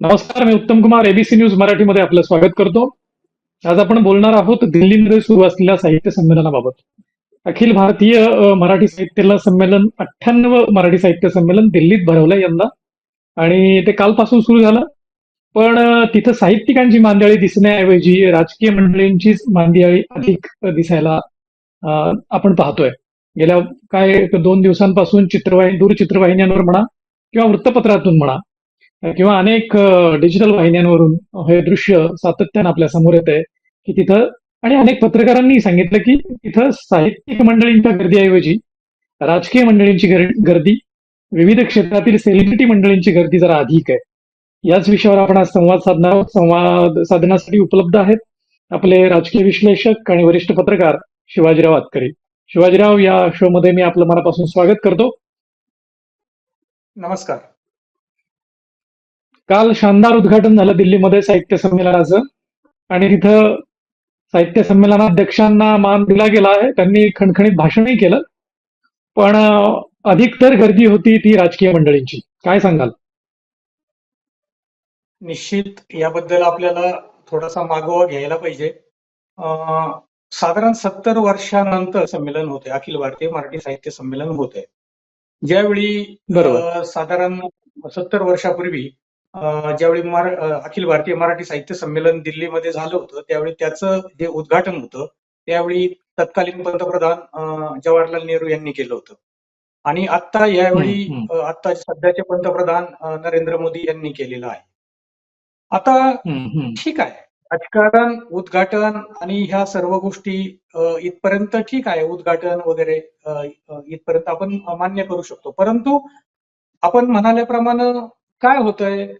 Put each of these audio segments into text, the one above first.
नमस्कार मी उत्तम Kumar ABC news मराठीमध्ये आपलं स्वागत करतो. आज आपण बोलणार आहोत दिल्लीमध्ये सुरू असलेल्या साहित्य संमेलनाबाबत. अखिल भारतीय मराठी साहित्य संमेलन अठ्ठ्याण्णव मराठी साहित्य संमेलन दिल्लीत भरवलं यंदा. आणि ते कालपासून सुरू झालं. पण तिथं साहित्यिकांची मांदियाळी दिसण्याऐवजी राजकीय मंडळींचीच मांदियाळी अधिक दिसायला आपण पाहतोय. गेल्या काय दोन दिवसांपासून चित्रवाहिनी दूरचित्रवाहिन्यांवर म्हणा किंवा वृत्तपत्रातून म्हणा किंवा अनेक डिजिटल वाहिन्यांवरून हे दृश्य सातत्यानं आपल्यासमोर येत आहे की तिथं आणि अनेक पत्रकारांनी सांगितलं की तिथं साहित्यिक मंडळींच्या गर्दीऐवजी राजकीय मंडळींची गर्दी विविध क्षेत्रातील सेलिब्रिटी मंडळींची गर्दी जरा अधिक आहे. याच विषयावर आपण आज संवाद साधणार संवाद साधण्यासाठी उपलब्ध आहेत आपले राजकीय विश्लेषक आणि वरिष्ठ पत्रकार शिवाजीराव आतकरी. शिवाजीराव या शो मध्ये मी आपलं मनापासून स्वागत करतो. नमस्कार. काल शानदार उद्घाटन झालं दिल्लीमध्ये साहित्य संमेलनाचं. आणि तिथं साहित्य संमेलनाध्यक्षांना मान दिला गेला आहे. त्यांनी खणखणीत भाषणही केलं. पण अधिकतर गर्दी होती ती राजकीय मंडळींची. काय सांगाल? निश्चित याबद्दल आपल्याला थोडासा मागोवा घ्यायला पाहिजे. अं, साधारण सत्तर वर्षानंतर संमेलन होते अखिल भारतीय मराठी साहित्य संमेलन होते ज्यावेळी साधारण सत्तर वर्षापूर्वी ज्यावेळी मरा- अखिल भारतीय मराठी साहित्य संमेलन दिल्लीमध्ये झालं होतं त्यावेळी त्याचं जे उद्घाटन होतं त्यावेळी तत्कालीन पंतप्रधान जवाहरलाल नेहरू यांनी केलं होतं. आणि आता यावेळी आता सध्याचे पंतप्रधान नरेंद्र मोदी यांनी केलेलं आहे. आता. ठीक आहे. राजकारण उद्घाटन आणि ह्या सर्व गोष्टी इथपर्यंत ठीक आहे. उद्घाटन वगैरे इथपर्यंत आपण मान्य करू शकतो. परंतु आपण म्हणाल्याप्रमाणे काय होतंय?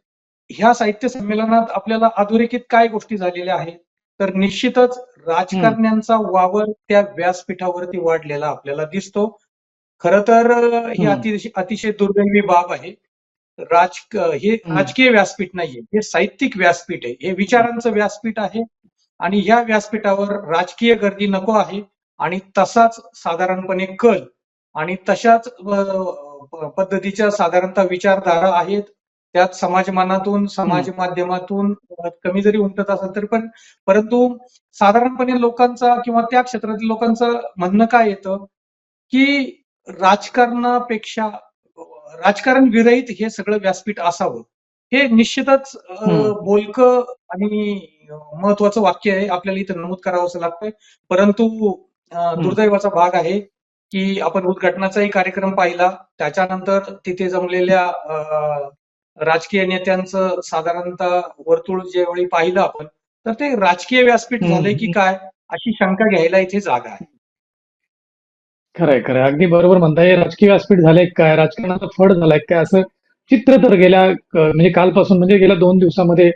ह्या साहित्य संमेलनात आपल्याला अधोरेखित काय गोष्टी झालेल्या आहेत? तर निश्चितच राजकारण्यांचा वावर त्या व्यासपीठावरती वाढलेला आपल्याला दिसतो. खर तर ही. अतिशय अतिशय दुर्दैवी बाब आहे. राज हे. राजकीय व्यासपीठ नाहीये. हे साहित्यिक व्यासपीठ आहे. हे विचारांचं व्यासपीठ आहे. आणि या व्यासपीठावर राजकीय गर्दी नको आहे. आणि तसाच साधारणपणे कल आणि तशाच पद्धतीच्या साधारणतः विचारधारा आहेत. त्यात समाजमानातून समाज माध्यमातून कमी जरी उमटत असेल तरी पण परंतु साधारणपणे लोकांचा किंवा त्या क्षेत्रातील लोकांचं म्हणणं काय येतं? की राजकारणापेक्षा राजकारण विरहित हे सगळं व्यासपीठ असावं. हे निश्चितच. बोलकं आणि महत्वाचं वाक्य आहे. आपल्याला इथं नमूद करावंसं लागतंय. परंतु दुर्दैवाचा भाग आहे की आपण उद्घाटनाचाही कार्यक्रम पाहिला. त्याच्यानंतर तिथे जमलेल्या अ, राजकीय नेत्यांचं साधारणतः वर्तुळ ज्यावेळी पाहिलं आपण तर ते राजकीय व्यासपीठ. झालंय की काय अशी शंका घ्यायला इथे जागा आहे. खरंय खरंय. अगदी बरोबर म्हणताय. राजकीय व्यासपीठ झालंय काय? राजकारणाचा फड झालाय काय? असं चित्र तर गेल्या म्हणजे कालपासून म्हणजे गेल्या दोन दिवसामध्ये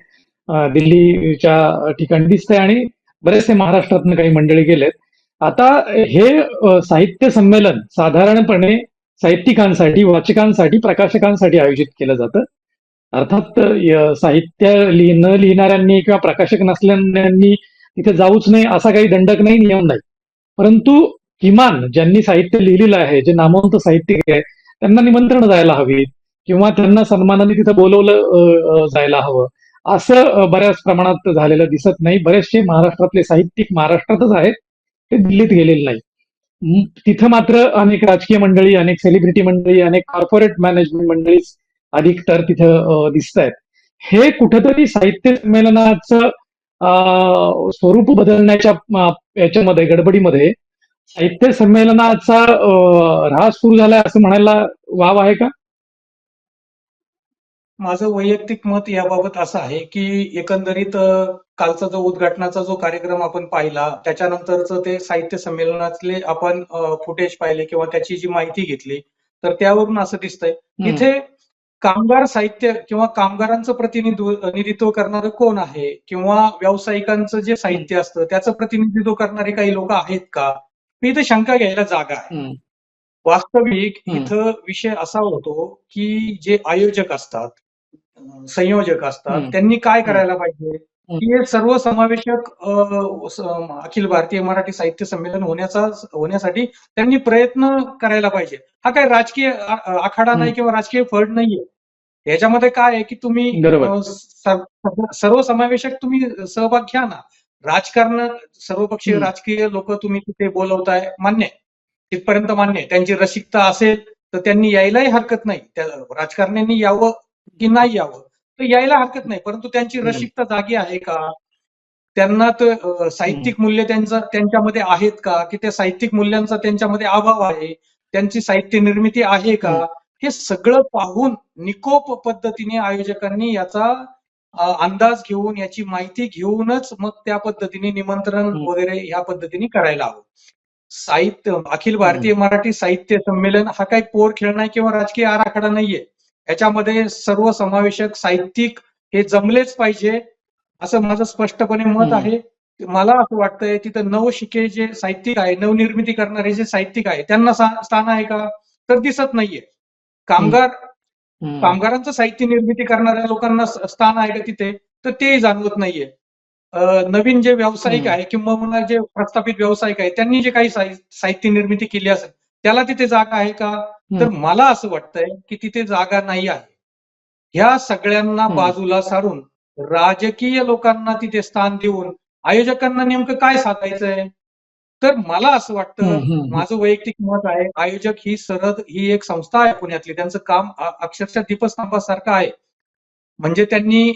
दिल्लीच्या ठिकाणी दिसतंय आणि बरेचसे महाराष्ट्रातनं काही मंडळी गेलेत. आता हे साहित्य संमेलन साधारणपणे साहित्यिकांसाठी वाचकांसाठी प्रकाशकांसाठी आयोजित केलं जातं. अर्थात साहित्य लिह- न लिहिणाऱ्यांनी किंवा प्रकाशक नसलेल्यांनी तिथे जाऊच नाही असा काही दंडक नाही नियम नाही. परंतु किमान ज्यांनी साहित्य लिहिलेलं आहे जे नामवंत साहित्यिक आहे त्यांना निमंत्रण जायला हवी किंवा त्यांना सन्मानाने तिथं बोलवलं जायला हवं. असं बऱ्याच प्रमाणात झालेलं दिसत नाही. बरेचसे महाराष्ट्रातले साहित्यिक महाराष्ट्रातच आहेत ते दिल्लीत गेलेले नाही. तिथं मात्र अनेक राजकीय मंडळी अनेक सेलिब्रिटी मंडळी अनेक कॉर्पोरेट मॅनेजमेंट मंडळी अधिक तर तिथं दिसत आहेत हे कुठंतरी साहित्य संमेलनाचं स्वरूप बदलण्याच्या याच्यामध्ये गडबडीमध्ये साहित्य संमेलनाचा ऱ्हास सुरू झालाय असं म्हणायला वाव आहे का? माझं वैयक्तिक मत याबाबत असं आहे की एकंदरीत कालचा जो उद्घाटनाचा जो कार्यक्रम आपण पाहिला त्याच्यानंतरचं ते साहित्य संमेलनातले आपण फुटेज पाहिले किंवा त्याची जी माहिती घेतली तर त्यावरून असं दिसतंय. हम्म. कामगार साहित्य किंवा कामगारांचं प्रतिनिधित्व करणारं कोण आहे किंवा व्यावसायिकांचं जे साहित्य असतं त्याचं प्रतिनिधित्व करणारे काही लोक आहेत का मी इथे शंका घ्यायला जागा आहे. वास्तविक. इथं विषय असा होतो की जे आयोजक असतात संयोजक असतात. त्यांनी काय करायला पाहिजे हे सर्वसमावेशक अं, स- अखिल भारतीय मराठी साहित्य संमेलन होण्याचा होण्यासाठी त्यांनी प्रयत्न करायला पाहिजे हा काय राजकीय आखाडा नाही. किंवा राजकीय फड नाहीये याच्यामध्ये काय आहे की तुम्ही सर्वसमावेशक तुम्ही सहभाग घ्या ना राजकारण सर्वपक्षीय. राजकीय लोक तुम्ही तिथे बोलवताय मान्य आहे. तिथपर्यंत मान्य आहे. त्यांची रसिकता असेल तर त्यांनी यायलाही हरकत नाही त्या राजकारण्यांनी यावं की नाही यावं तर यायला हरकत नाही. परंतु त्यांची. रसिकता जागी आहे का? त्यांना तर साहित्यिक मूल्य त्यांचं त्यांच्यामध्ये आहेत का? की त्या साहित्यिक मूल्यांचा त्यांच्यामध्ये अभाव आहे? त्यांची साहित्य निर्मिती आहे का. हे सगळं पाहून निकोप पद्धतीने आयोजकांनी याचा अंदाज घेऊन याची माहिती घेऊनच मग त्या पद्धतीने निमंत्रण. वगैरे ह्या पद्धतीने करायला हवं. साहित्य अखिल भारतीय मराठी साहित्य संमेलन हा काही पोर खेळ नाही किंवा राजकीय आराखडा नाहीये. याच्यामध्ये सर्व समावेशक साहित्यिक हे जमलेच पाहिजे असं माझं स्पष्टपणे मत. आहे मला असं वाटतंय तिथं नवशिके जे साहित्यिक आहे नवनिर्मिती करणारे जे साहित्यिक आहे त्यांना स्थान आहे का तर दिसत नाहीये कामगार. कामगारांचं साहित्य निर्मिती करणाऱ्या लोकांना स्थान आहे का तिथे तर ते जाणवत नाहीये नवीन जे व्यावसायिक. आहे किंवा जे प्रस्थापित व्यावसायिक आहे त्यांनी जे काही साहि- साहित्य निर्मिती केली असेल त्याला तिथे जागा आहे का तर. मला असं वाटतंय की तिथे जागा नाही आहे ह्या सगळ्यांना. बाजूला सारून राजकीय लोकांना तिथे स्थान देऊन आयोजकांना नेमकं काय साधायचंय तर मला असं वाटतं. माझं वैयक्तिक मत आहे आयोजक ही सरद ही एक संस्था आहे पुण्यातली त्यांचं काम अक्षरशः दीपस्तंभासारखं आहे म्हणजे त्यांनी.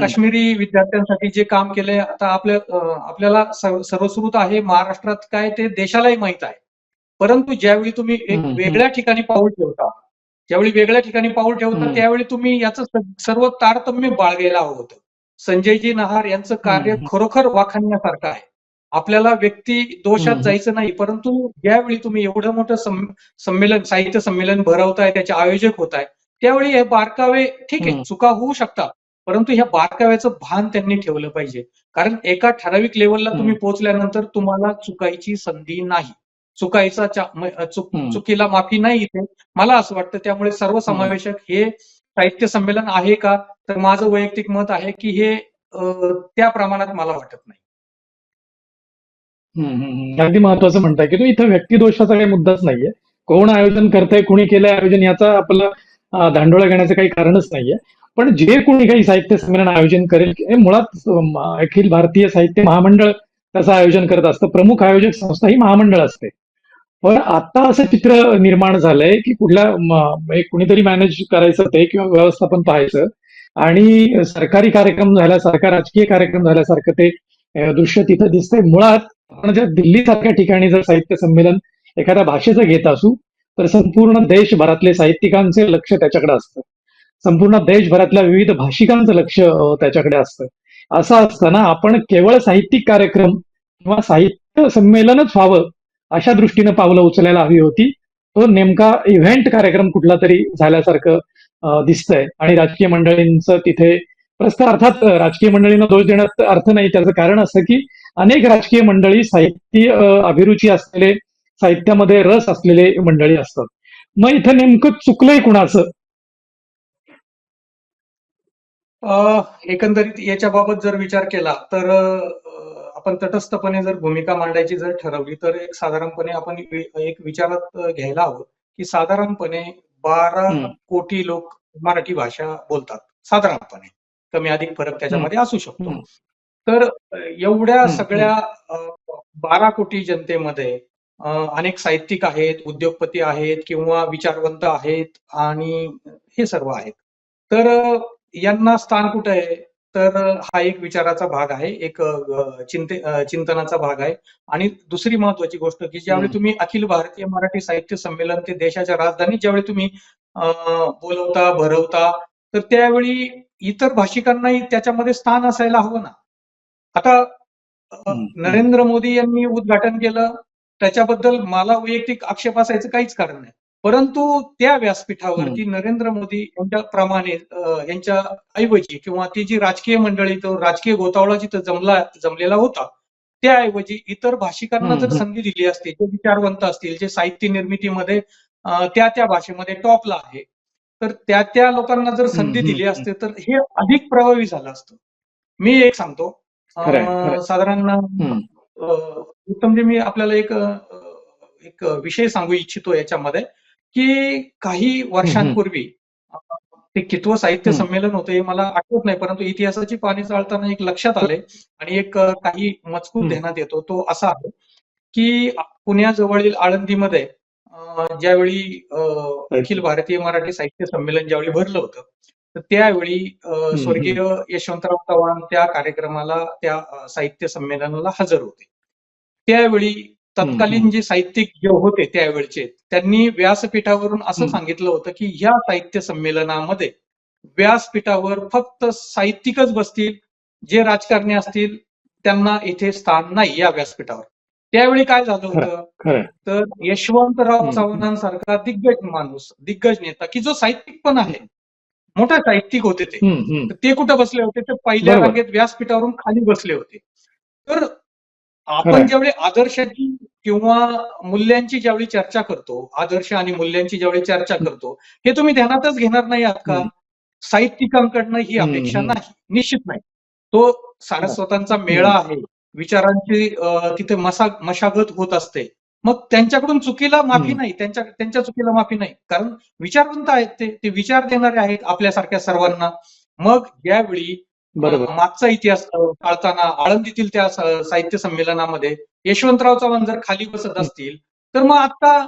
काश्मीरी विद्यार्थ्यांसाठी जे काम केलंय आता आपल्या आपल्याला सर्व- सर्वश्रुत आहे महाराष्ट्रात काय ते देशालाही माहीत आहे परंतु ज्यावेळी तुम्ही एक. वेगळ्या ठिकाणी पाऊल ठेवता ज्यावेळी वेगळ्या ठिकाणी पाऊल ठेवता. त्यावेळी तुम्ही याचं सर्व तारतम्य बाळगायला हवं होतं संजयजी नहार यांचं कार्य. खरोखर वाखाणण्यासारखं आहे आपल्याला व्यक्ती दोषात. जायचं नाही परंतु ज्यावेळी तुम्ही एवढं मोठं संमेलन साहित्य संमेलन भरवताय त्याचे आयोजक होत आहे त्यावेळी हे बारकावे ठीक आहे. चुका होऊ शकतात परंतु ह्या बारकाव्याचं भान त्यांनी ठेवलं पाहिजे कारण एका ठराविक लेवलला तुम्ही. पोहोचल्यानंतर तुम्हाला चुकायची संधी नाही चुकायचा चुक. चुकीला माफी नाही इथे. मला असं वाटतं त्यामुळे सर्व समावेशक हे साहित्य संमेलन आहे का? तर माझं वैयक्तिक मत आहे की हे त्या प्रमाणात मला वाटत नाही. अगदी महत्वाचं म्हणताय की तो इथं व्यक्तिदोषाचा काही मुद्दाच नाहीये. कोण आयोजन करतंय कुणी केलंय आयोजन याचा आपलं धांडोळा घेण्याचं काही कारणच नाहीये. पण जे कोणी काही साहित्य संमेलन आयोजन करेल हे मुळात अखिल भारतीय साहित्य महामंडळ त्याचं आयोजन करत असतं. प्रमुख आयोजक संस्था ही महामंडळ असते. पण आता असं चित्र निर्माण झालंय की कुठल्या एक कुणीतरी मॅनेज करायचं ते किंवा व्यवस्थापन पाहायचं. आणि सरकारी कार्यक्रम झाल्यासारखा राजकीय कार्यक्रम झाल्यासारखं ते दृश्य तिथं दिसतंय. मुळात आपण जर दिल्लीसारख्या ठिकाणी जर साहित्य संमेलन एखाद्या भाषेचं घेत असू तर संपूर्ण देशभरातले साहित्यिकांचे लक्ष त्याच्याकडे असतं. संपूर्ण देशभरातल्या विविध भाषिकांचं लक्ष त्याच्याकडे असतं. असं असताना आपण केवळ साहित्यिक कार्यक्रम किंवा साहित्य संमेलनच व्हावं अशा दृष्टीनं पावलं उचलायला हवी होती. तो नेमका इव्हेंट कार्यक्रम कुठला तरी झाल्यासारखं दिसतंय. आणि राजकीय मंडळींचं तिथे प्रस्ताव अर्थात राजकीय मंडळींना दोष देण्यात अर्थ नाही. त्याचं कारण असं की अनेक राजकीय मंडळी साहित्य अभिरुची असलेले साहित्यामध्ये रस असलेले मंडळी असतात. मग इथं नेमकं चुकलंय कुणाचं? एकंदरीत याच्या बाबत जर विचार केला तर आपण तटस्थपणे जर भूमिका मांडायची जर ठरवली तर एक साधारणपणे आपण एक विचारात घ्यायला हवं की साधारणपणे बारा. कोटी लोक मराठी भाषा बोलतात साधारणपणे. कमी अधिक फरक त्याच्यामध्ये असू शकतो. तर एवढ्या सगळ्या बारा कोटी जनतेमध्ये अनेक साहित्यिक आहेत उद्योगपती आहेत किंवा विचारवंत आहेत आणि हे सर्व आहेत. तर यांना स्थान कुठे आहे? तर हा एक विचाराचा भाग आहे एक चिंते चिंतनाचा भाग आहे आणि दुसरी महत्वाची गोष्ट की ज्यावेळी. तुम्ही अखिल भारतीय मराठी साहित्य संमेलन ते देशाच्या राजधानीत ज्यावेळी तुम्ही बोलवता भरवता तर त्यावेळी इतर भाषिकांनाही त्याच्यामध्ये स्थान असायला हवं ना आता. नरेंद्र मोदी यांनी उद्घाटन केलं त्याच्याबद्दल मला वैयक्तिक आक्षेप असायचं काहीच कारण नाही परंतु त्या व्यासपीठावरती नरेंद्र मोदी यांच्याप्रमाणे अ, यांच्या ऐवजी किंवा ती जी राजकीय मंडळी तो राजकीय गोतावळा जिथं जमला जमलेला होता त्याऐवजी इतर भाषिकांना जर. संधी दिली असती जे विचारवंत असतील जे साहित्य निर्मितीमध्ये त्या त्या भाषेमध्ये टॉपला आहे तर त्या त्या लोकांना जर संधी दिली. असते तर हे अधिक प्रभावी झालं असतं मी एक सांगतो. साधारण हम्म. अ, उत्तमजी मी आपल्याला एक एक विषय सांगू इच्छितो याच्यामध्ये की काही वर्षांपूर्वी ते कितवं साहित्य. संमेलन होतं हे मला आठवत नाही परंतु इतिहासाची पाने चालताना एक लक्षात आलंय आणि एक काही मजकूर. ध्यानात येतो. तो असा आहे की पुण्याजवळील आळंदीमध्ये ज्यावेळी अखिल भारतीय मराठी साहित्य संमेलन ज्यावेळी भरलं होतं तर त्यावेळी स्वर्गीय यशवंतराव चव्हाण त्या कार्यक्रमाला त्या साहित्य संमेलनाला हजर होते. त्यावेळी तत्कालीन जे साहित्यिक जे होते त्यावेळचे त्यांनी व्यासपीठावरून असं. सांगितलं होतं की ह्या साहित्य संमेलनामध्ये व्यासपीठावर फक्त साहित्यिकच बसतील जे राजकारणी असतील त्यांना इथे स्थान नाही या व्यासपीठावर त्यावेळी काय झालं होतं तर यशवंतराव. चव्हाणांसारखा दिग्गज माणूस दिग्गज नेता की जो साहित्यिक पण आहे मोठा साहित्यिक होते ते ते कुठं बसले होते तर पहिल्या. रांगेत व्यासपीठावरून खाली बसले होते तर. आपण ज्यावेळी आदर्शाची किंवा मूल्यांची ज्यावेळी चर्चा करतो आदर्श आणि मूल्यांची ज्यावेळी चर्चा करतो हे तुम्ही ध्यानातच घेणार नाही आहात का. साहित्यिकांकडनं ही अपेक्षा. नाही निश्चित नाही. तो सारस्वतांचा मेळा आहे विचारांची तिथे मसा मशागत होत असते. मग त्यांच्याकडून चुकीला माफी. नाही त्यांच्या त्यांच्या चुकीला माफी नाही. कारण विचारवंत आहेत ते ते विचार देणारे आहेत आपल्यासारख्या सर्वांना. मग ज्यावेळी बरोबर मागचा इतिहास पाळताना आळंदीतील त्या साहित्य संमेलनामध्ये यशवंतराव चव्हाण जर खाली बसत असतील तर मग आता.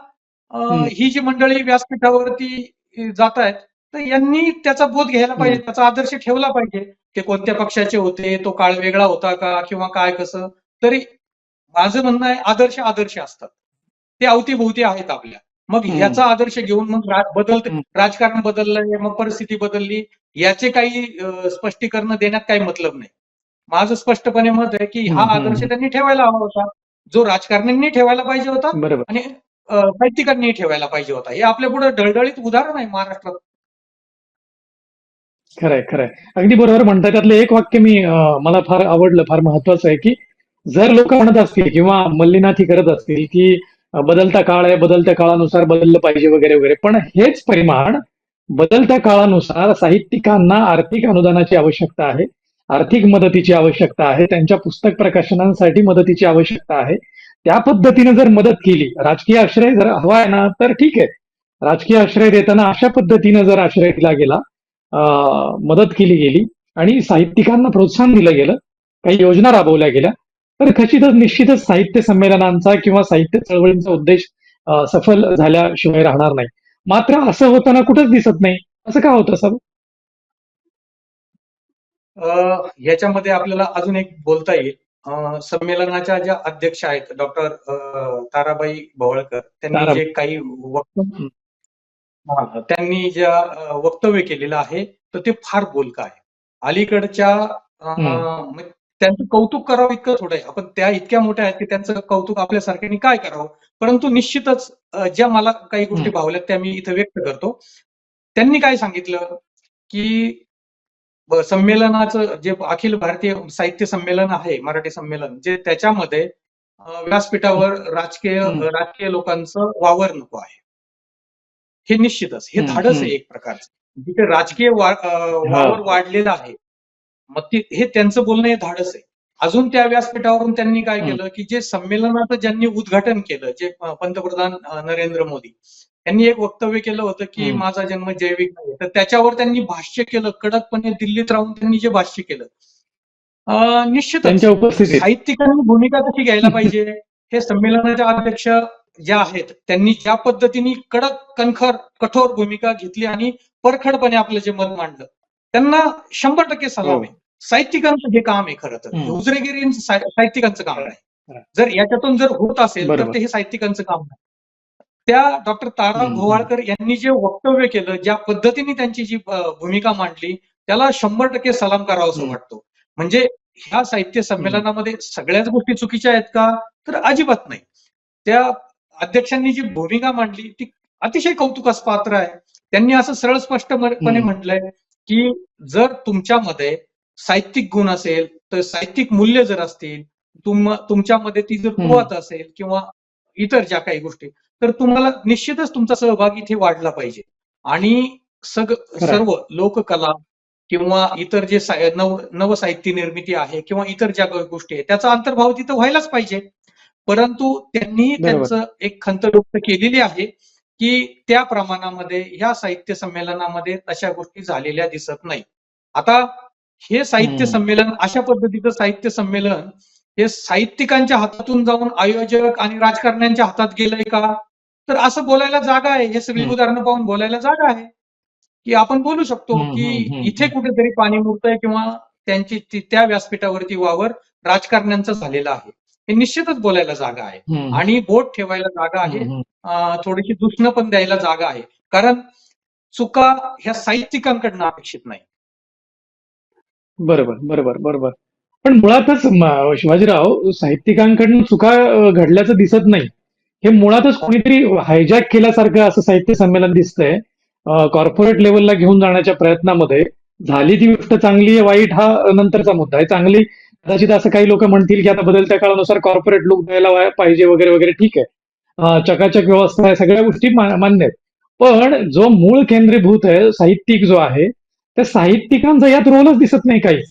ही जी मंडळी व्यासपीठावरती जात आहेत तर यांनी त्याचा बोध घ्यायला पाहिजे. त्याचा आदर्श ठेवला पाहिजे ते कोणत्या पक्षाचे होते तो काळ वेगळा होता का किंवा काय कसं तरी माझं म्हणणं आहे आदर्श आदर्श असतात ते अवतीभोवती आहेत आपल्या मग. ह्याचा आदर्श घेऊन मग हम्म. राजकारण बदललंय मग परिस्थिती बदलली याचे काही स्पष्टीकरण देण्यात काही मतलब नाही माझं स्पष्टपणे मत आहे की हा आदर्श. त्यांनी ठेवायला हवा होता जो राजकारण्यांनी ठेवायला पाहिजे होता आणि साहित्यिकांनी ठेवायला पाहिजे होता हे आपल्या पुढे ढळढळीत उदाहरण आहे महाराष्ट्रात खरंय खरंय अगदी बरोबर म्हणताय त्यातलं एक वाक्य मी मला फार आवडलं फार महत्वाचं आहे की जर लोक म्हणत असतील किंवा मल्लीनाथी करत असतील की बदलता काळ आहे बदलत्या काळानुसार बदललं पाहिजे वगैरे वगैरे. पण हेच परिमाण बदलत्या काळानुसार साहित्यिकांना आर्थिक अनुदानाची आवश्यकता आहे आर्थिक मदतीची आवश्यकता आहे त्यांच्या पुस्तक प्रकाशनांसाठी मदतीची आवश्यकता आहे. त्या पद्धतीने जर मदत केली राजकीय आश्रय जर हवा आहे ना तर ठीक आहे. राजकीय आश्रय देताना अशा पद्धतीने जर आश्रय दिला गेला मदत केली गेली आणि साहित्यिकांना प्रोत्साहन दिलं गेलं काही योजना राबवल्या गेल्या तर खचितच निश्चितच साहित्य संमेलनांचा किंवा साहित्य चळवळींचा उद्देश सफल झाल्याशिवाय राहणार नाही. मात्र असं होताना कुठंच दिसत नाही. असं का होतं सर? अ, याच्यामध्ये आपल्याला अजून एक बोलता येईल. संमेलनाच्या ज्या अध्यक्ष आहेत डॉक्टर ताराबाई भवळकर त्यांनी. जे काही वक्तव्य त्यांनी ज्या वक्तव्य केलेलं आहे तर ते फार बोलकं आहे. अलीकडच्या त्यांचं कौतुक करावं इतकं थोडं आहे. आपण त्या इतक्या मोठ्या आहेत की त्यांचं कौतुक आपल्यासारख्यांनी काय करावं? परंतु निश्चितच ज्या मला काही गोष्टी. भावल्यात त्या मी इथं व्यक्त करतो. त्यांनी काय सांगितलं की संमेलनाचं जे अखिल भारतीय साहित्य संमेलन आहे मराठी संमेलन जे त्याच्यामध्ये व्यासपीठावर राजकीय. राजकीय लोकांचं वावर नको आहे. हे निश्चितच हे धाडस आहे. एक प्रकारचं. जिथे राजकीय वावर वाढलेला आहे मग ते हे त्यांचं बोलणं हे धाडस आहे. अजून त्या व्यासपीठावरून त्यांनी काय. केलं की जे संमेलनाचं ज्यांनी उद्घाटन केलं जे पंतप्रधान नरेंद्र मोदी त्यांनी एक वक्तव्य केलं होतं की. माझा जन्म जैविक नाही. तर त्याच्यावर त्यांनी भाष्य केलं कडकपणे दिल्लीत राहून त्यांनी जे भाष्य केलं. उपस्थितीत. साहित्यिकांनी भूमिका कशी घ्यायला पाहिजे? हे संमेलनाच्या अध्यक्ष ज्या आहेत त्यांनी ज्या पद्धतीने कडक कणखर कठोर भूमिका घेतली आणि परखडपणे आपलं जे मत मांडलं. त्यांना शंभर टक्के सलाम आहे. साहित्यिकांचं हे काम आहे खरं तर. साहि- साहित्यिकांचं काम. नाही. जर याच्यातून जर होत असेल तर. ते हे साहित्यिकांचं काम नाही. त्या डॉक्टर तारा हम्म. भोवाळकर यांनी जे वक्तव्य केलं ज्या पद्धतीने त्यांची जी भूमिका मांडली त्याला शंभर टक्के सलाम करावा असं. वाटतो. म्हणजे ह्या साहित्य संमेलनामध्ये सगळ्याच गोष्टी चुकीच्या आहेत का? तर अजिबात नाही. त्या अध्यक्षांनी जी भूमिका मांडली ती अतिशय कौतुकास पात्र आहे. त्यांनी असं सरळ स्पष्टपणे. म्हटलंय की जर तुमच्यामध्ये साहित्यिक गुण असेल तर साहित्यिक मूल्य जर असतील तुम तुमच्यामध्ये ती जर. कुवत असेल किंवा इतर ज्या काही गोष्टी तर तुम्हाला निश्चितच तुमचा सहभाग इथे वाढला पाहिजे आणि सग. सर्व लोककला किंवा इतर जे सा- नव नवसाहित्य निर्मिती आहे किंवा इतर ज्या काही गोष्टी आहेत त्याचा अंतर्भाव तिथं व्हायलाच पाहिजे परंतु त्यांनी. त्यांचं एक खंत व्यक्त केलेली आहे की त्या प्रमाणामध्ये ह्या साहित्य संमेलनामध्ये तशा गोष्टी झालेल्या दिसत नाही आता हे साहित्य. संमेलन अशा पद्धतीचं साहित्य संमेलन हे साहित्यिकांच्या हातातून जाऊन आयोजक आणि राजकारण्यांच्या हातात गेलंय का तर असं बोलायला जागा आहे हे सगळी. उदाहरणं पाहून बोलायला जागा आहे की आपण बोलू शकतो की इथे. कुठेतरी पाणी मुरतंय किंवा त्यांची त्या व्यासपीठावरती वावर राजकारण्यांचा झालेला आहे हे निश्चितच बोलायला जागा आहे. आणि बोट ठेवायला जागा आहे. थोडीशी दुष्ण पण द्यायला जागा आहे. कारण चुका ह्या साहित्यिकांकडनं अपेक्षित नाही. बरोबर बरोबर बरोबर. पण मुळातच शिवाजीराव साहित्यिकांकडून चुका घडल्याचं दिसत नाही. हे मुळातच कोणीतरी हायजॅक केल्यासारखं असं साहित्य संमेलन दिसतंय. कॉर्पोरेट लेवलला घेऊन जाण्याच्या प्रयत्नामध्ये झाली ती गोष्ट चांगली आहे वाईट हा नंतरचा मुद्दा आहे. चांगली कदाचित असं काही लोक म्हणतील की आता बदलत्या काळानुसार कॉर्पोरेट लुक द्यायला पाहिजे वगैरे वगैरे. ठीक आहे. चकाचक व्यवस्था आहे सगळ्या गोष्टी मान्य आहेत. पण जो मूळ केंद्रीभूत आहे साहित्यिक जो आहे त्या साहित्यिकांचा यात रोलच दिसत नाही काहीच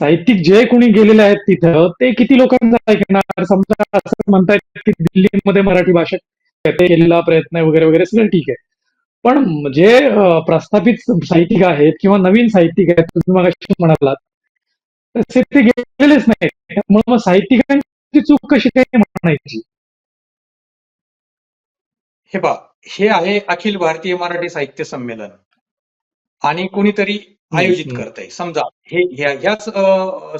साहित्यिक जे कोणी गेलेले आहेत तिथं ते किती लोकांचा ऐकणार समजा असं म्हणतायत की दिल्लीमध्ये मराठी भाषेत केलेला प्रयत्न वगैरे वगैरे. सगळं ठीक आहे. पण जे प्रस्थापित साहित्यिक आहेत किंवा नवीन साहित्यिक आहेत तुम्ही मग म्हणालात ते गेलेलेच नाही त्यामुळे मग साहित्यिकांची चूक कशी काय म्हणायची हे पहा हे आहे अखिल भारतीय मराठी साहित्य संमेलन आणि कोणीतरी आयोजित हम्म. करतंय समजा हे ह्या- ह्याच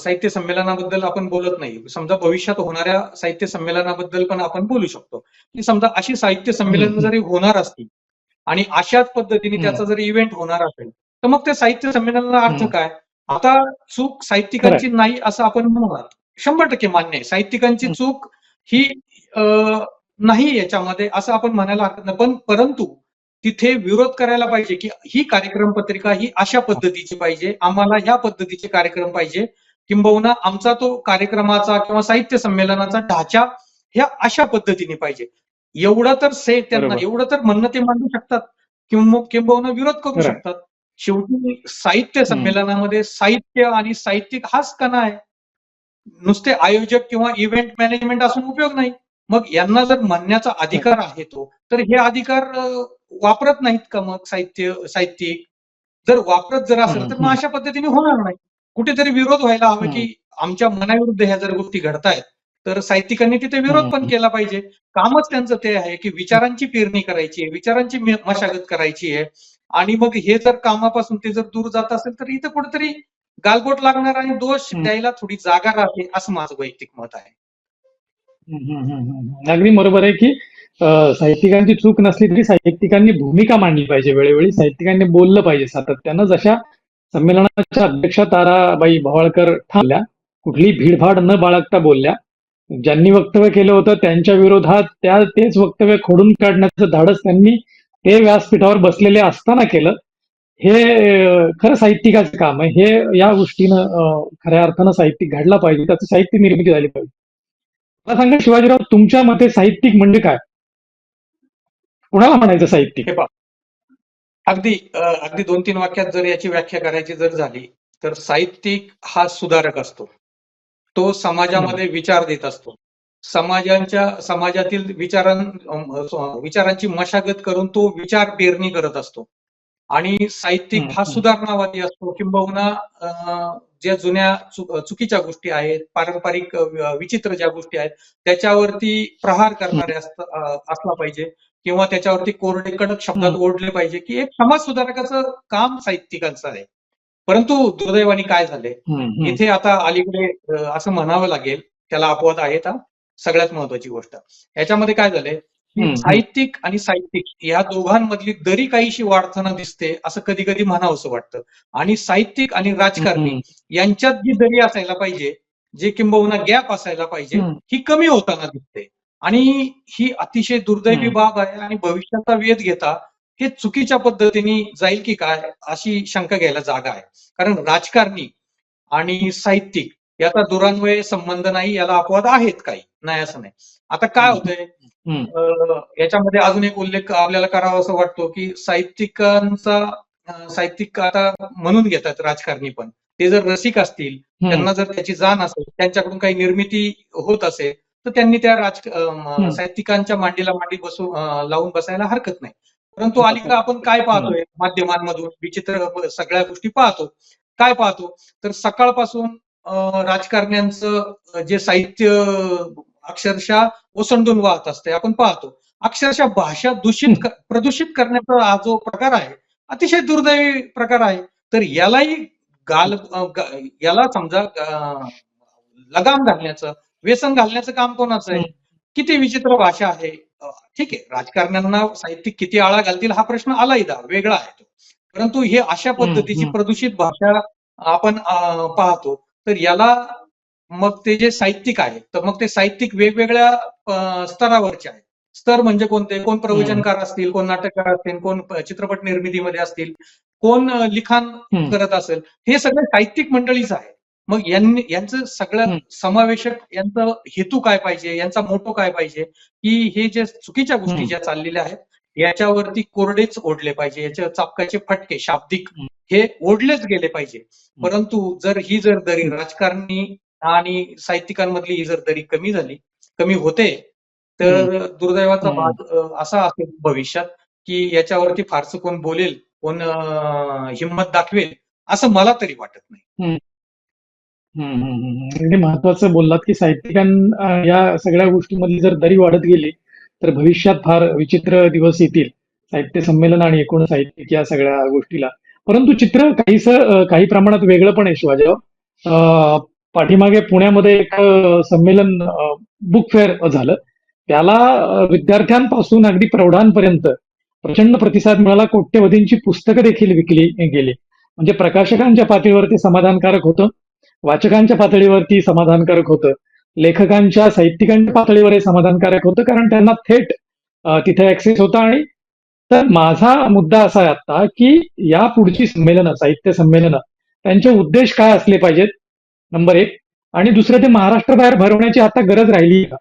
साहित्य संमेलनाबद्दल आपण बोलत नाही समजा भविष्यात होणाऱ्या साहित्य संमेलनाबद्दल पण आपण बोलू शकतो की समजा अशी साहित्य संमेलन. जरी होणार असतील आणि अशाच पद्धतीने. त्याचा जर इव्हेंट होणार असेल तर मग त्या साहित्य संमेलनाला अर्थ. काय आता चूक साहित्यिकांची नाही असं आपण म्हणूयात शंभर टक्के मान्य आहे. साहित्यिकांची. चूक ही नाही याच्यामध्ये असं आपण म्हणायला हरकत नाही. पण परंतु तिथे विरोध करायला पाहिजे की ही कार्यक्रम पत्रिका ही अशा पद्धतीची पाहिजे आम्हाला ह्या पद्धतीचे कार्यक्रम पाहिजे. किंबहुना आमचा तो कार्यक्रमाचा किंवा साहित्य संमेलनाचा ढाचा ह्या अशा पद्धतीने पाहिजे. एवढं तर से त्यांना. एवढं तर म्हणणं ते मांडू शकतात. किंवा किंबहुना विरोध करू. शकतात. शेवटी साहित्य संमेलनामध्ये साहित्य आणि साहित्यिक हाच कणा आहे. नुसते आयोजक किंवा इव्हेंट मॅनेजमेंट असून उपयोग नाही. मग यांना जर म्हणण्याचा अधिकार आहे तो तर हे अधिकार वापरत नाहीत का मग साहित्य साहित्यिक? जर वापरत जर असेल तर मग. अशा पद्धतीने होणार नाही. कुठेतरी विरोध व्हायला हवा की आमच्या मनाविरुद्ध ह्या जर गोष्टी घडतायत तर साहित्यिकांनी तिथे विरोध पण. केला पाहिजे. कामच त्यांचं ते आहे की विचारांची पेरणी करायची आहे विचारांची मशागत करायची आहे. आणि मग हे जर कामापासून ते जर दूर जात असेल तर इथं कुठेतरी गालबोट लागणार आणि दोष. द्यायला थोडी जागा राहते असं माझं वैयक्तिक मत आहे. अगदी बरोबर आहे की साहित्यिकांची चूक नसली तरी साहित्यिकांनी भूमिका मांडली पाहिजे वेळोवेळी साहित्यिकांनी बोललं पाहिजे सातत्यानं जशा संमेलनाच्या अध्यक्षा ताराबाई भवाळकर थांबल्या कुठली भीडभाड न बाळगता बोलल्या ज्यांनी वक्तव्य केलं होतं त्यांच्या विरोधात त्या तेच वक्तव्य खोडून काढण्याचं धाडस त्यांनी ते व्यासपीठावर बसलेले असताना केलं. हे खरं साहित्यिकाचं काम आहे. हे या गोष्टीनं खऱ्या अर्थानं साहित्यिक घडला पाहिजे. त्याचं साहित्य निर्मिती झाली पाहिजे. मला सांगा शिवाजीराव तुमच्या मते साहित्यिक म्हणजे काय? कुणाला म्हणायचं साहित्यिक? हे अगदी अगदी दोन तीन वाक्यात जर याची व्याख्या करायची जर झाली तर साहित्यिक हा सुधारक असतो. तो समाजामध्ये विचार देत असतो. समाजांच्या समाजातील विचारां विचारांची मशागत करून तो विचार पेरणी करत असतो. आणि साहित्यिक हा. सुधारणावादी असतो. किंबहुना ज्या जुन्या चुकीच्या गोष्टी आहेत पारंपरिक विचित्र ज्या गोष्टी आहेत त्याच्यावरती प्रहार करणारे असला पाहिजे. किंवा त्याच्यावरती कोरडे कडक शब्दात. ओढले पाहिजे की एक समाज सुधारकाचं काम साहित्यिकांचं आहे. परंतु दुर्दैवाने काय झाले. इथे आता अलीकडे असं म्हणावं लागेल त्याला अपवाद आहेत हा. सगळ्यात महत्वाची गोष्ट याच्यामध्ये काय झालंय. साहित्यिक आणि साहित्यिक या दोघांमधली दरी काहीशी वाढताना दिसते असं कधी कधी म्हणावंसं वाटतं आणि साहित्यिक आणि राजकारणी. यांच्यात जी दरी असायला पाहिजे जे किंबहुना गॅप असायला पाहिजे. ही कमी होताना दिसते आणि ही अतिशय दुर्दैवी. बाब आहे आणि भविष्याचा वेध घेता हे चुकीच्या पद्धतीने जाईल की काय अशी शंका घ्यायला जागा आहे कारण राजकारणी आणि साहित्यिक याचा दुरान्वये संबंध नाही याला अपवाद आहेत काही. नाही असं नाही. आता काय होतंय? याच्यामध्ये अजून एक उल्लेख आपल्याला करावा असं वाटतो की साहित्यिकांचा साहित्यिक आता म्हणून घेतात राजकारणी पण. ते जर रसिक असतील. त्यांना जर त्याची जाण असेल त्यांच्याकडून काही निर्मिती होत असेल तर त्यांनी त्या राज. साहित्यिकांच्या मांडीला मांडी बसू लावून बसायला हरकत नाही. परंतु अलीकडे आपण काय पाहतोय? माध्यमांमधून विचित्र सगळ्या गोष्टी पाहतो. काय पाहतो? तर सकाळपासून राजकारण्यांचं जे साहित्य अक्षरशः ओसंडून वाहत असते आपण पाहतो. अक्षरशः भाषा दूषित प्रदूषित करण्याचा हा जो प्रकार आहे अतिशय दुर्दैवी प्रकार आहे. तर यालाही गाल याला समजा लगाम घालण्याचं व्यसन घालण्याचं काम कोणाचं आहे? किती विचित्र भाषा आहे. ठीक आहे. राजकारण्यांना साहित्यिक किती आळा घालतील हा प्रश्न आलाही दा वेगळा आहे तो. परंतु हे अशा पद्धतीची. प्रदूषित भाषा आपण पाहतो. तर याला मग ते जे साहित्यिक आहेत तर मग ते साहित्यिक वेगवेगळ्या स्तरावरचे आहेत स्तर म्हणजे कोणते कोण प्रवचनकार असतील कोण नाटककार असतील कोण चित्रपट निर्मितीमध्ये असतील कोण लिखाण. करत असेल हे सगळे साहित्यिक मंडळीच आहे मग यांनी यांचं सगळं. समावेशक यांचं हेतू काय पाहिजे यांचा मोठो काय पाहिजे की हे जे चुकीच्या गोष्टी. ज्या चाललेल्या आहेत याच्यावरती कोरडेच ओढले पाहिजे याच्या चापकाचे फटके शाब्दिक. हे ओढलेच गेले पाहिजे. परंतु जर ही जर दरी राजकारणी आणि साहित्यिकांमधली ही जर दरी कमी झाली कमी होते तर दुर्दैवाचा. भाग असा असेल भविष्यात की याच्यावरती फारसं कोण बोलेल कोण हिंमत दाखवेल असं मला तरी वाटत नाही. महत्वाचं बोललात की साहित्यिकां या सगळ्या गोष्टींमधली जर दरी वाढत गेली तर भविष्यात फार विचित्र दिवस येतील. साहित्य संमेलन आणि एकूण साहित्यिक या सगळ्या गोष्टीला. परंतु चित्र काहीस काही प्रमाणात वेगळं पण आहे शिवाजीराव. पाठीमागे पुण्यामध्ये एक संमेलन बुक फेअर झालं. त्याला विद्यार्थ्यांपासून अगदी प्रौढांपर्यंत प्रचंड प्रतिसाद मिळाला. कोट्यवधींची पुस्तकं देखील विकली गेली. म्हणजे प्रकाशकांच्या पातळीवरती समाधानकारक होतं. वाचकांच्या पातळीवरती समाधानकारक होतं. लेखकांच्या साहित्यिकांच्या पातळीवर हे समाधानकारक होतं. कारण त्यांना थेट तिथे ऍक्सेस होता आणि तर माझा मुद्दा असा आहे आता की या पुढची संमेलनं साहित्य संमेलनं त्यांचे उद्देश काय असले पाहिजेत? नंबर एक. आणि दुसरं ते महाराष्ट्राबाहेर भरवण्याची आता गरज राहिली का?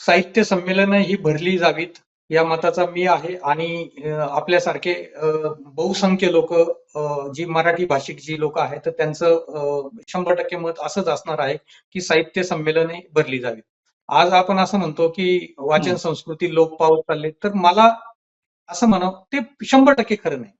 साहित्य संमेलन ही भरली जावीत या मताचा मी आहे. आणि आपल्यासारखे बहुसंख्य लोक जी मराठी भाषिक जी लोक आहेत तर त्यांचं शंभर टक्के मत असंच असणार आहे की साहित्य संमेलने भरली जावीत. आज आपण असं म्हणतो की वाचन. संस्कृती लोप पावत चालले. तर मला असं म्हणावं ते शंभर टक्के खरं नाही.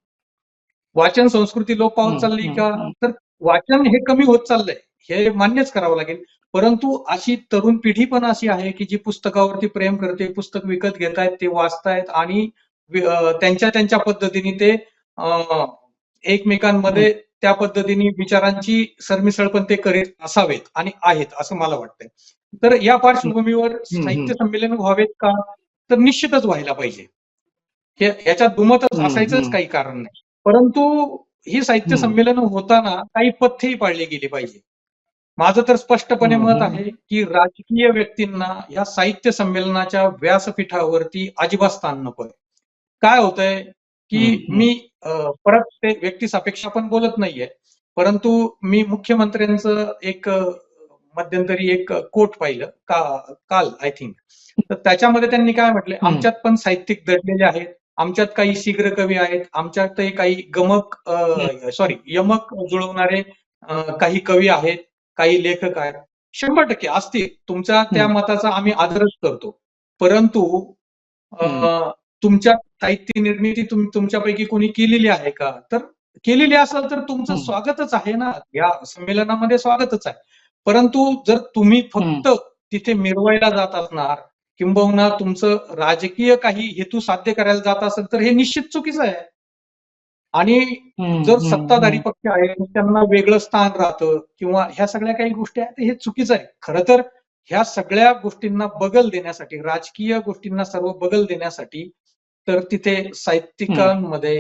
वाचन संस्कृती लोप पावत चालली का. तर वाचन हे कमी होत चाललंय हे मान्यच करावं लागेल. परंतु अशी तरुण पिढी पण अशी आहे की जी पुस्तकावरती प्रेम करते पुस्तक विकत घेतायत ते वाचतायत आणि त्यांच्या त्यांच्या पद्धतीने ते अं, एकमेकांमध्ये त्या पद्धतीने विचारांची सरमिसळ पण ते करीत असावेत आणि आहेत असं मला वाटतंय. तर या पार्श्वभूमीवर साहित्य संमेलन व्हावेत का तर निश्चितच व्हायला पाहिजे याच्यात दुमतच असायचंच. काही कारण नाही परंतु ही साहित्य. संमेलन होताना काही पथ्यही पाळली गेली पाहिजे माझं तर स्पष्टपणे मत. आहे की राजकीय व्यक्तींना या साहित्य संमेलनाच्या व्यासपीठावरती अजिबात स्थान नकोय काय होतंय की. मी परत ते व्यक्ती सापेक्ष आपण बोलत नाहीये परंतु मी मुख्यमंत्र्यांचं एक मध्यंतरी एक कोट पाहिलं का काल आय थिंक तर त्याच्यामध्ये त्यांनी काय म्हटले हम्म. आमच्यात पण साहित्यिक दडलेले आहेत आमच्यात काही शीघ्र कवी आहेत आमच्यातही काही गमक सॉरी यमक जुळवणारे काही कवी आहेत काही लेखक आहेत. शंभर टक्के असतील. तुमच्या त्या. मताचा आम्ही आदरच करतो. परंतु तुमच्या साहित्य निर्मिती तुम तुमच्यापैकी कोणी केलेली आहे का? तर केलेली असेल तर तुमचं. स्वागतच आहे ना. या संमेलनामध्ये स्वागतच आहे. परंतु जर तुम्ही फक्त तिथे मिरवायला जात असणार किंबहुना तुमचं राजकीय काही हेतू साध्य करायला जात असेल तर हे निश्चित चुकीचं आहे. आणि जर सत्ताधारी. पक्ष आहे त्यांना वेगळं स्थान राहतं किंवा ह्या सगळ्या काही गोष्टी आहेत हे चुकीचं आहे. खरं तर ह्या सगळ्या गोष्टींना बगल देण्यासाठी राजकीय गोष्टींना सर्व बगल देण्यासाठी तर तिथे साहित्यिकांमध्ये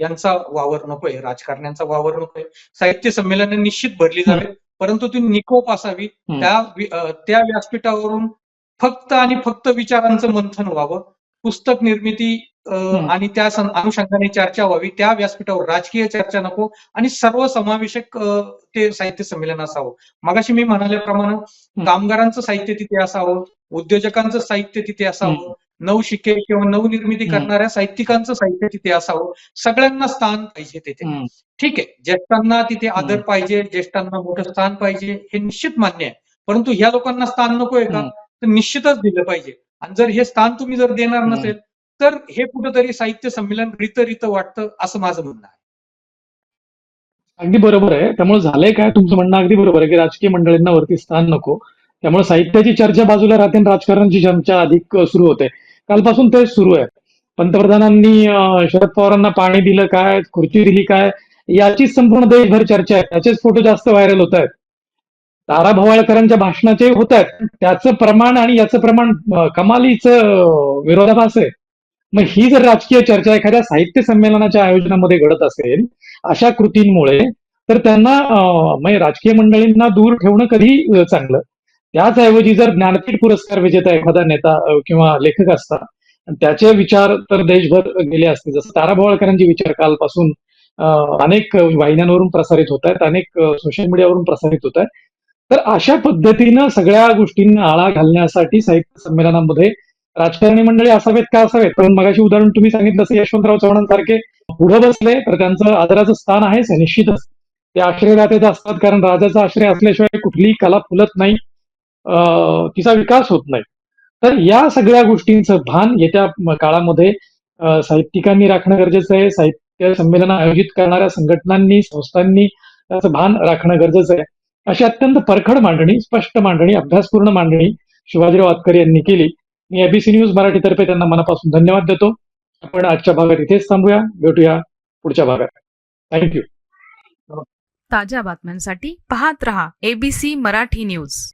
यांचा वावर नकोय राजकारण्यांचा वावर नकोय. साहित्य संमेलन निश्चित भरली जावे परंतु ती निकोप असावी. त्या त्या व्यासपीठावरून फक्त आणि फक्त विचारांचं मंथन व्हावं. पुस्तक निर्मिती. आणि त्या अनुषंगाने चर्चा व्हावी. त्या व्यासपीठावर राजकीय चर्चा नको आणि सर्वसमावेशक अं, ते साहित्य संमेलन असावं. मगाशी मी म्हणाल्याप्रमाणे कामगारांचं साहित्य तिथे असावं उद्योजकांचं साहित्य तिथे असावं नवशिके किंवा नवनिर्मिती. करणाऱ्या साहित्यिकांचं साहित्य तिथे असावं. सगळ्यांना स्थान पाहिजे तिथे. ठीक आहे. ज्येष्ठांना तिथे आदर. पाहिजे ज्येष्ठांना मोठं स्थान पाहिजे हे निश्चित मान्य आहे. परंतु ह्या लोकांना स्थान नकोय का? हम्म. तर निश्चितच दिलं पाहिजे. आणि जर हे स्थान तुम्ही जर देणार. नसेल तर हे कुठंतरी साहित्य संमेलन रित रित वाटतं असं माझं म्हणणं आहे. अगदी बरोबर आहे. त्यामुळे झालंय काय? तुमचं म्हणणं अगदी बरोबर आहे की राजकीय मंडळींना वरती स्थान नको. त्यामुळे साहित्याची चर्चा बाजूला राहते आणि राजकारणाची चर्चा अधिक सुरू होते. कालपासून तेच सुरू आहे. पंतप्रधानांनी शरद पवारांना पाणी दिलं काय? खुर्ची दिली काय? याचीच संपूर्ण देशभर चर्चा आहे. त्याचेच फोटो जास्त व्हायरल होत आहेत. तारा भवाळकरांच्या भाषणाचे होत आहेत. त्याचं प्रमाण आणि याचं प्रमाण कमालीचं विरोधाभास आहे. मग ही जर राजकीय चर्चा एखाद्या साहित्य संमेलनाच्या आयोजनामध्ये घडत असेल अशा कृतींमुळे तर त्यांना म्हणजे राजकीय मंडळींना दूर ठेवणं कधी चांगलं. त्याचऐवजी जर ज्ञानपीठ पुरस्कार विजेता एखादा नेता किंवा लेखक असता त्याचे विचार तर देशभर गेले असते जसं तारा भवाळकरांचे विचार कालपासून अनेक वाहिन्यांवरून प्रसारित होत आहेत अनेक सोशल मीडियावरून प्रसारित होत आहेत तर अशा पद्धतीनं सगळ्या गोष्टींना आळा घालण्यासाठी साहित्य संमेलनामध्ये राजकारणी मंडळी असावेत का असावेत? पण मगाशी उदाहरण तुम्ही सांगितलं असं यशवंतराव चव्हाणांसारखे पुढे बसले तर त्यांचं आदराचं स्थान आहेच आहे निश्चितच. ते आश्रयदातेच असतात कारण राजाचा आश्रय असल्याशिवाय कुठलीही कला फुलत नाही. तिचा विकास होत नाही. तर या सगळ्या गोष्टींचं भान येत्या काळामध्ये साहित्यिकांनी राखणं गरजेचं आहे. साहित्य संमेलन आयोजित करणाऱ्या संघटनांनी संस्थांनी त्याचं भान राखणं गरजेचं आहे. अशी अत्यंत परखड मांडणी स्पष्ट मांडणी अभ्यासपूर्ण मांडणी शिवाजीराव आतकर यांनी केली. मी एबीसी न्यूज मराठीतर्फे त्यांना मनापासून धन्यवाद देतो. आपण आजच्या भागात इथेच थांबूया. भेटूया पुढच्या भागात. थँक्यू ताज्या बातम्यांसाठी पाहत रहा एबीसी मराठी न्यूज.